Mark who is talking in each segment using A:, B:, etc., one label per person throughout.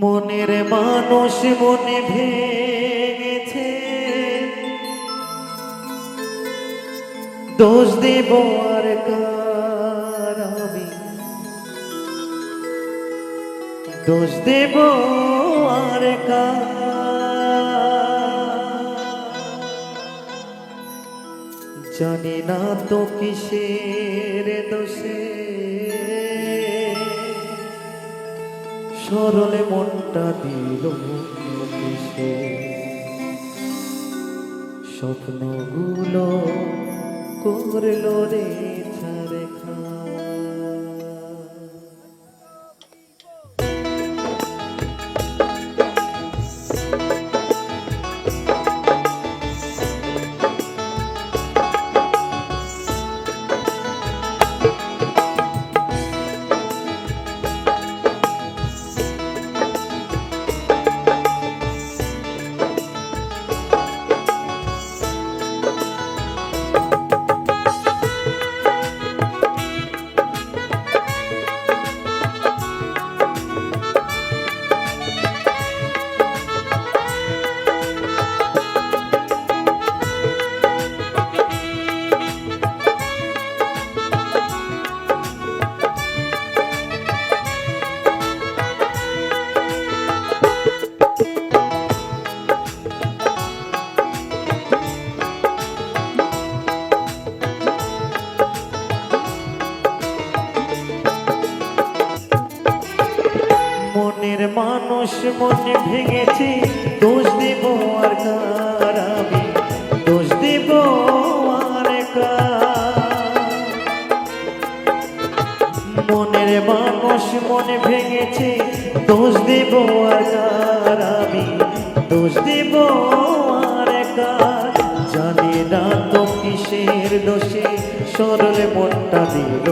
A: মনের মানুষ মনে ভেঙেছে। দোষ দেব আর আমি? দোষ দেব আর জানি না তো কিসের দোষে। সরলে মনটা দিল স্বপ্নগুলো করল রে ছাড়ে খা মানুষ মনে ভেঙেছে, দোষ দেব আর কার আমি? দোষ দেব আর মনের মানুষ মনে ভেঙেছে, দোষ দেব আর কার আমি? দোষ দেব আর জানি না তো কিসের দোষে, সরল মনটা দিল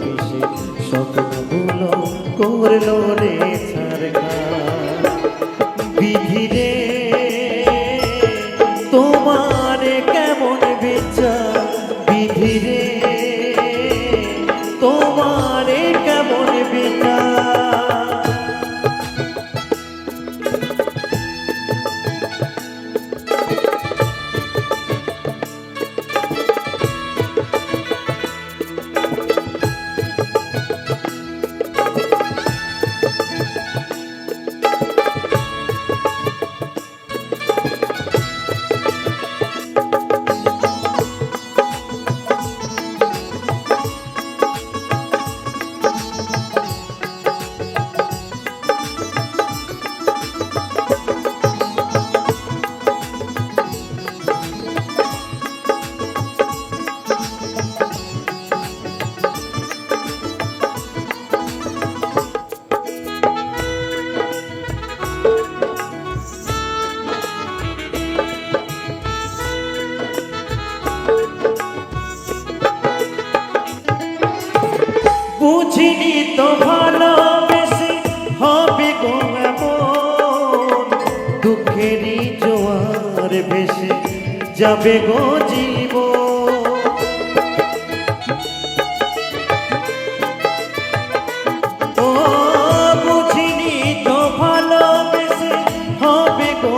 A: কিসে স্বপ্নগুলো করল রে বিধি যাবে গো জীব ও বুঝিনি তো ভালোবেসে হবে গো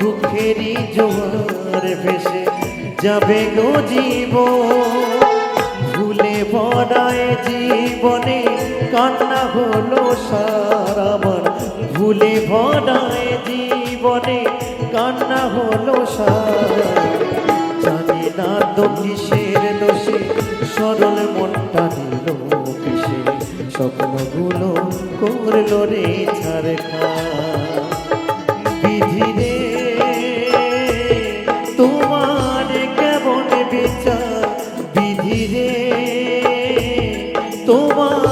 A: দুঃখেরই জোয়ার ভেসে যাবে গো জীবন। ভুলে ভরায় জীবনে কান্না হলো সারাবার ভুলে ভরায় জীবনে কান্না হলো সারা জানি না তো কিসের দোষে, সরল মনটা নিল কিসে। স্বপ্নগুলো করল রে ছাড় খা বিধি রে, তোমার কেমন বিচার? বিধি রে, তোমার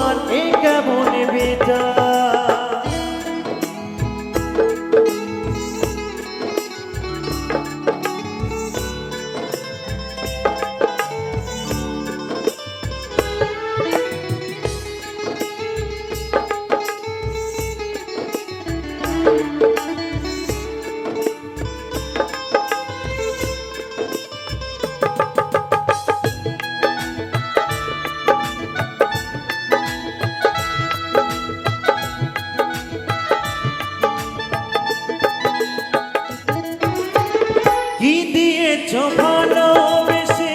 A: দিয়েছ ভালোবেসে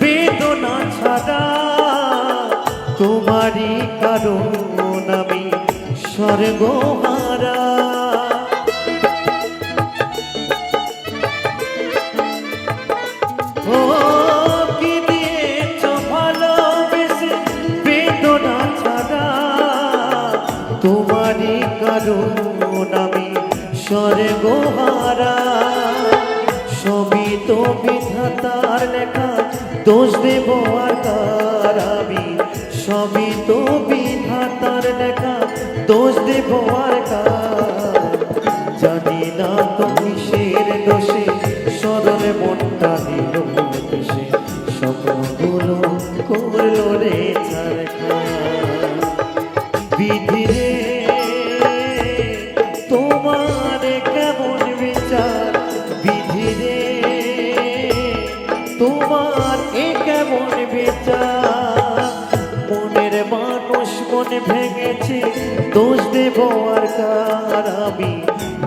A: বেদনা ছাড়া তোমারই কারণ আমি স্বর্গহারা। তোমারই কারণ আমি স্বর্গহারা। সবই তো বিধাতার লেখা, দোষ দেব আর কার আমি? সবই তো বিধাতার লেখা, দোষ দেব আর কার? জানি না তো কিসের দোষে সরল মনটা দিল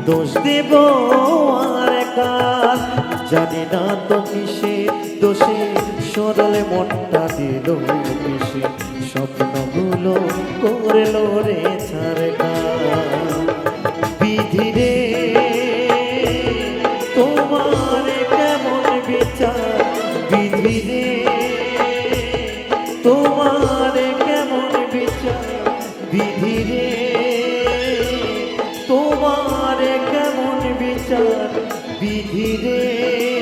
A: দোষ দেব আর কার জানি না তো মিশে দোষে, সরলে মনটা দিল মিশে স্বপ্নগুলো করল রে ছাড় বিধিরে তোমার কেমন বিচার? রে